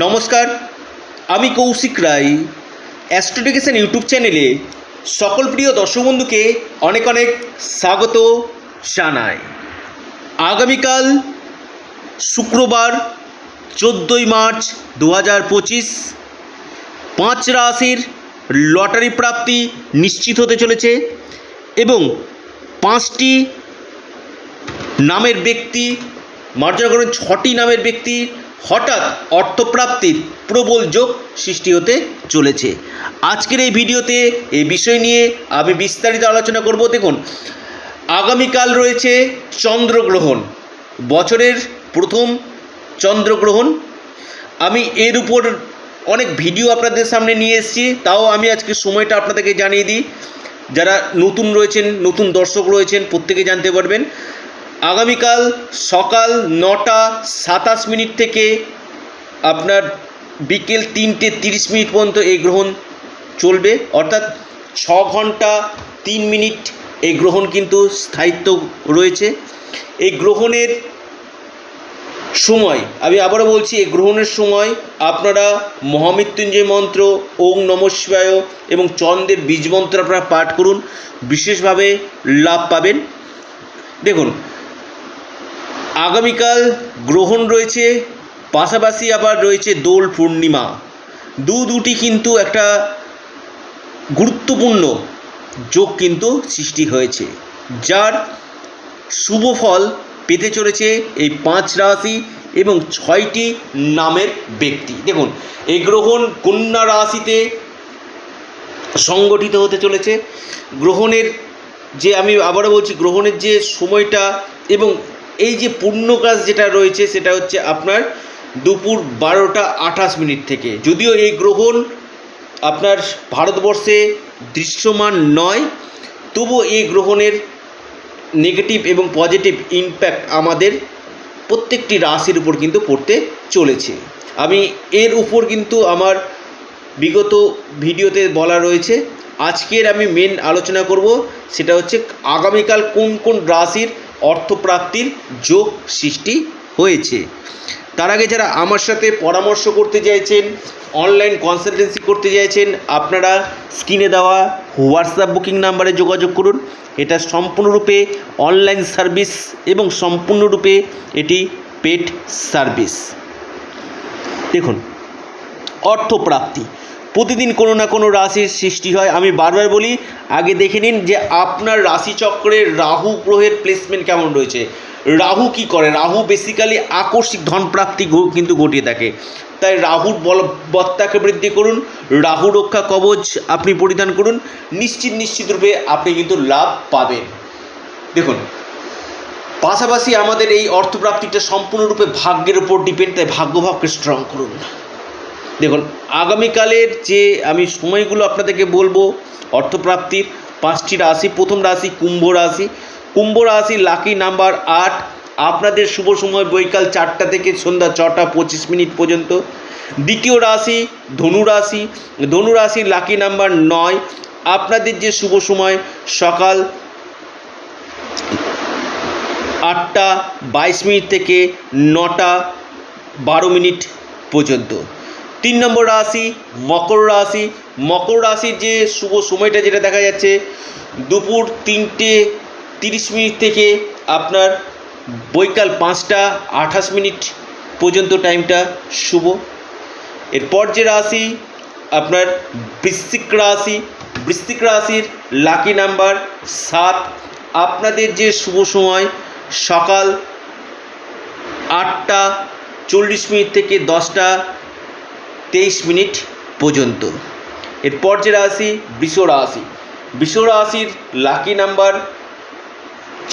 নমস্কার, আমি কৌশিক রায় অ্যাস্ট্রোডিকেশন ইউটিউব চ্যানেলে সকল প্রিয় দর্শক বন্ধুকে অনেক অনেক স্বাগত জানাই। আগামীকাল শুক্রবার, চোদ্দোই মার্চ দু হাজার পঁচিশ, পাঁচ রাশির লটারি প্রাপ্তি নিশ্চিত হতে চলেছে এবং পাঁচটি নামের ব্যক্তি, মার্জনা করেন, ছটি নামের ব্যক্তি হঠাৎ অর্থপ্রাপ্তির প্রবল যোগ সৃষ্টি হতে চলেছে। আজকের এই ভিডিওতে এই বিষয় নিয়ে আমি বিস্তারিত আলোচনা করব। দেখুন, আগামীকাল রয়েছে চন্দ্রগ্রহণ। বছরের প্রথম চন্দ্রগ্রহণ। আমি এর উপর অনেক ভিডিও আপনাদের সামনে নিয়ে এসেছি, তাও আমি আজকে সময়টা আপনাদেরকে জানিয়ে দিই। যারা নতুন রয়েছেন, নতুন দর্শক রয়েছেন, প্রত্যেকে জানতে পারবেন আগামীকাল সকাল নটা সাতাশ মিনিট থেকে আপনার বিকেল তিনটে তিরিশ মিনিট পর্যন্ত এই গ্রহণ চলবে। অর্থাৎ ছ ঘণ্টা তিন মিনিট এই গ্রহণ কিন্তু স্থায়িত্ব রয়েছে। এই গ্রহণের সময়, আমি আবারও বলছি, এই গ্রহণের সময় আপনারা মহামৃত্যুঞ্জয় মন্ত্র, ওং নম শিবায় এবং চন্দ্রের বীজ মন্ত্র আপনারা পাঠ করুন। বিশেষভাবে লাভ পাবেন। দেখুন আগামীকাল গ্রহণ রয়েছে, পাশাপাশি আবার রয়েছে দোল পূর্ণিমা। দু দুটি কিন্তু একটা গুরুত্বপূর্ণ যোগ কিন্তু সৃষ্টি হয়েছে। যার শুভ ফল পেতে চলেছে এই পাঁচ রাশি এবং ছয়টি নামের ব্যক্তি। দেখুন, এই গ্রহণ কন্যা রাশিতে সংগঠিত হতে চলেছে। গ্রহণের যে, আমি আবারও বলছি, গ্রহণের যে সময়টা এবং এই যে পূর্ণ কাজ যেটা রয়েছে, সেটা হচ্ছে আপনার দুপুর বারোটা আঠাশ মিনিট থেকে। যদিও এই গ্রহণ আপনার ভারতবর্ষে দৃশ্যমান নয়, তবুও এই গ্রহণের নেগেটিভ এবং পজিটিভ ইম্প্যাক্ট আমাদের প্রত্যেকটি রাশির উপর কিন্তু পড়তে চলেছে। আমি এর উপর কিন্তু আমার বিগত ভিডিওতে বলা রয়েছে, আজকের আমি মেন আলোচনা করব, সেটা হচ্ছে আগামীকাল কোন কোন রাশির অর্থপ্রাপ্তির যোগ সৃষ্টি হয়েছে। তার আগে যারা আমার সাথে পরামর্শ করতে চাইছেন অনলাইন কনসালটেন্সি করতে চাইছেন, আপনারা স্ক্রিনে দেওয়া হোয়াটসঅ্যাপ বুকিং নাম্বারে যোগাযোগ করুন। এটা সম্পূর্ণরূপে অনলাইন সার্ভিস এবং সম্পূর্ণরূপে এটি পেড সার্ভিস দেখুন, অর্থপ্রাপ্তি। প্রতিদিন কোনো না কোনো রাশির সৃষ্টি হয়। আমি বারবার বলি, আগে দেখে নিন যে আপনার রাশিচক্রে রাহু গ্রহের প্লেসমেন্ট কেমন রয়েছে। রাহু কি করে? রাহু বেসিক্যালি আকস্মিক ধনপ্রাপ্তি কিন্তু ঘটিয়ে থাকে। তাই রাহুর বলবত্তাকে বৃদ্ধি করুন, রাহু রক্ষা কবচ আপনি পরিধান করুন, নিশ্চিত নিশ্চিত রূপে আপনি কিন্তু লাভ পাবেন। দেখুন, পাশাপাশি আমাদের এই অর্থপ্রাপ্তিটা সম্পূর্ণরূপে ভাগ্যের উপর ডিপেন্ড তাই ভাগ্যভাবকে স্ট্রং করুন। দেখুন, আগামীকালের যে আমি সময়গুলো আপনাদেরকে বলব, অর্থপ্রাপ্তির পাঁচটি রাশি, প্রথম রাশি কুম্ভ রাশি। কুম্ভ রাশি লাকি নাম্বার আট। আপনাদের শুভ সময় বৈকাল চারটা থেকে সন্ধ্যা ছটা পঁচিশ মিনিট পর্যন্ত। দ্বিতীয় রাশি ধনু রাশি। ধনু রাশি লাকি নাম্বার নয়। আপনাদের যে শুভ সময়, সকাল আটটা বাইশ মিনিট থেকে নটা বারো মিনিট পর্যন্ত। তিন নম্বর রাশি, মকর রাশি। মকর রাশির যে শুভ সময়টা যেটা দেখা যাচ্ছে, দুপুর তিনটে তিরিশ মিনিট থেকে আপনার বৈকাল পাঁচটা আঠাশ মিনিট পর্যন্ত টাইমটা শুভ। এরপর যে রাশি, আপনার বৃশ্চিক রাশি। বৃশ্চিক রাশির লাকি নাম্বার সাত। আপনাদের যে শুভ সময়, সকাল আটটা চল্লিশ মিনিট থেকে দশটা তেইশ মিনিট পর্যন্ত। এরপর যে রাশি, বৃষ রাশি। বৃষ রাশির লাকি নাম্বার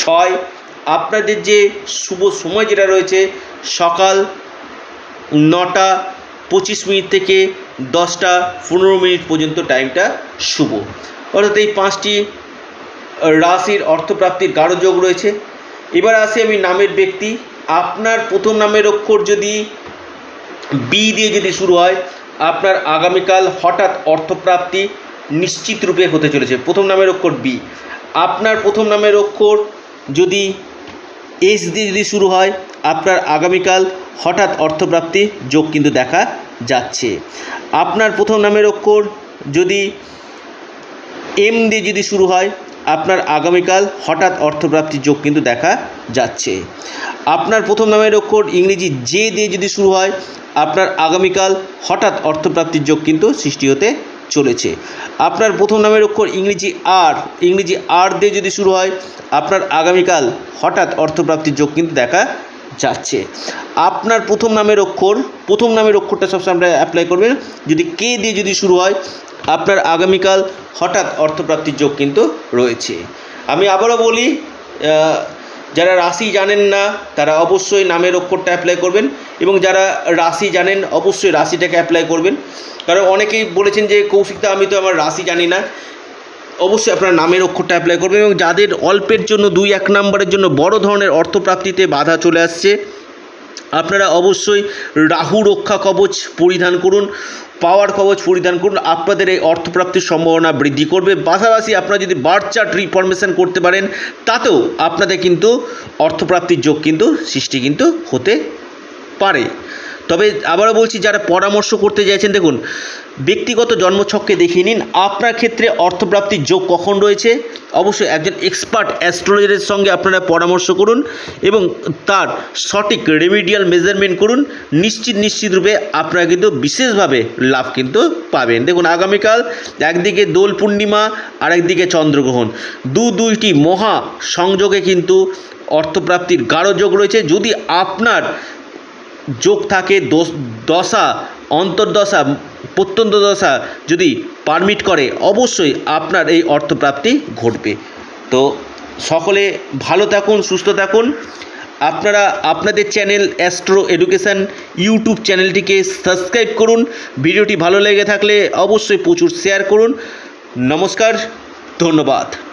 ছয়। আপনাদের যে শুভ সময় যেটা রয়েছে, সকাল নটা পঁচিশ মিনিট থেকে দশটা পনেরো মিনিট পর্যন্ত টাইমটা শুভ। অর্থাৎ এই পাঁচটি রাশির অর্থপ্রাপ্তির গাঢ় যোগ রয়েছে। এবার আসি আমি নামের ব্যক্তি। আপনার প্রথম নামের অক্ষর যদি বি দিয়ে যদি শুরু হয়, আপনার আগামীকাল হঠাৎ অর্থপ্রাপ্তি নিশ্চিত রূপে হতে চলেছে। প্রথম নামের অক্ষর বি আপনার প্রথম নামের অক্ষর যদি এস দিয়ে যদি শুরু হয়, আপনার আগামীকাল হঠাৎ অর্থপ্রাপ্তি যোগ কিন্তু দেখা যাচ্ছে। আপনার প্রথম নামের অক্ষর যদি এম দিয়ে যদি শুরু হয় আপনার আগামীকাল হঠাৎ অর্থপ্রাপ্তির যোগ কিন্তু দেখা যাচ্ছে। আপনার প্রথম নামের অক্ষর ইংরেজি জে দিয়ে যদি শুরু হয়, আপনার আগামীকাল হঠাৎ অর্থপ্রাপ্তির যোগ কিন্তু সৃষ্টি হতে চলেছে। আপনার প্রথম নামের অক্ষর ইংরেজি আর ইংরেজি আর দিয়ে যদি শুরু হয়, আপনার আগামীকাল হঠাৎ অর্থপ্রাপ্তির যোগ কিন্তু দেখা যাচ্ছে। আপনার প্রথম নামের অক্ষর, প্রথম নামের অক্ষরটা সবসময় আমরা অ্যাপ্লাই করবেন। যদি কে দিয়ে যদি শুরু হয় আপনার আগামীকাল হঠাৎ অর্থপ্রাপ্তির যোগ কিন্তু রয়েছে। আমি আবারও বলি যারা রাশি জানেন না, তারা অবশ্যই নামের অক্ষরটা অ্যাপ্লাই করবেন এবং যারা রাশি জানেন, অবশ্যই রাশিটাকে অ্যাপ্লাই করবেন। কারণ অনেকেই বলেছেন যে কৌশিকদা আমি তো আমার রাশি জানি না। অবশ্যই আপনার নামের অক্ষরটা অ্যাপ্লাই করবেন এবং যাদের অল্পের জন্য, দুই এক নম্বরের জন্য বড় ধরনের অর্থপ্রাপ্তিতে বাধা চলে আসছে, আপনারা অবশ্যই রাহু রক্ষা কবচ পরিধান করুন। পাওয়ার কবচ পরিধান করুন। আপনাদের এই অর্থপ্রাপ্তির সম্ভাবনা বৃদ্ধি করবে। পাশাপাশি আপনারা যদি বার্থ চার্ট রিফরমেশন করতে পারেন, তাতেও আপনাদের কিন্তু অর্থপ্রাপ্তির যোগ কিন্তু সৃষ্টি কিন্তু হতে পারে। তবে আবারও বলছি, যারা পরামর্শ করতে চাইছেন, দেখুন, ব্যক্তিগত জন্মছককে দেখিয়ে নিন। আপনার ক্ষেত্রে অর্থপ্রাপ্তির যোগ কখন রয়েছে? অবশ্যই একজন এক্সপার্ট অ্যাস্ট্রোলজারের সঙ্গে আপনারা পরামর্শ করুন এবং তার সঠিক রেমিডিয়াল মেজারমেন্ট করুন। নিশ্চিত নিশ্চিত রূপে আপনারা কিন্তু বিশেষভাবে লাভ কিন্তু পাবেন। দেখুন, আগামীকাল একদিকে দোল পূর্ণিমা আর একদিকে চন্দ্রগ্রহণ। দু দুইটি মহা সংযোগে কিন্তু অর্থপ্রাপ্তির গাঢ় যোগ রয়েছে। যদি আপনার যোগ থাকে দোষ- দশা, অন্তর্দশা প্রত্যন্ত দশা যদি পারমিট করে, অবশ্যই আপনার এই অর্থপ্রাপ্তি ঘটবে। তো সকলে ভালো থাকুন, সুস্থ থাকুন। আপনারা আপনাদের চ্যানেল অ্যাস্ট্রো এডুকেশান ইউটিউব চ্যানেলটিকে সাবস্ক্রাইব করুন। ভিডিওটি ভালো লেগে থাকলে অবশ্যই প্রচুর শেয়ার করুন। নমস্কার, ধন্যবাদ।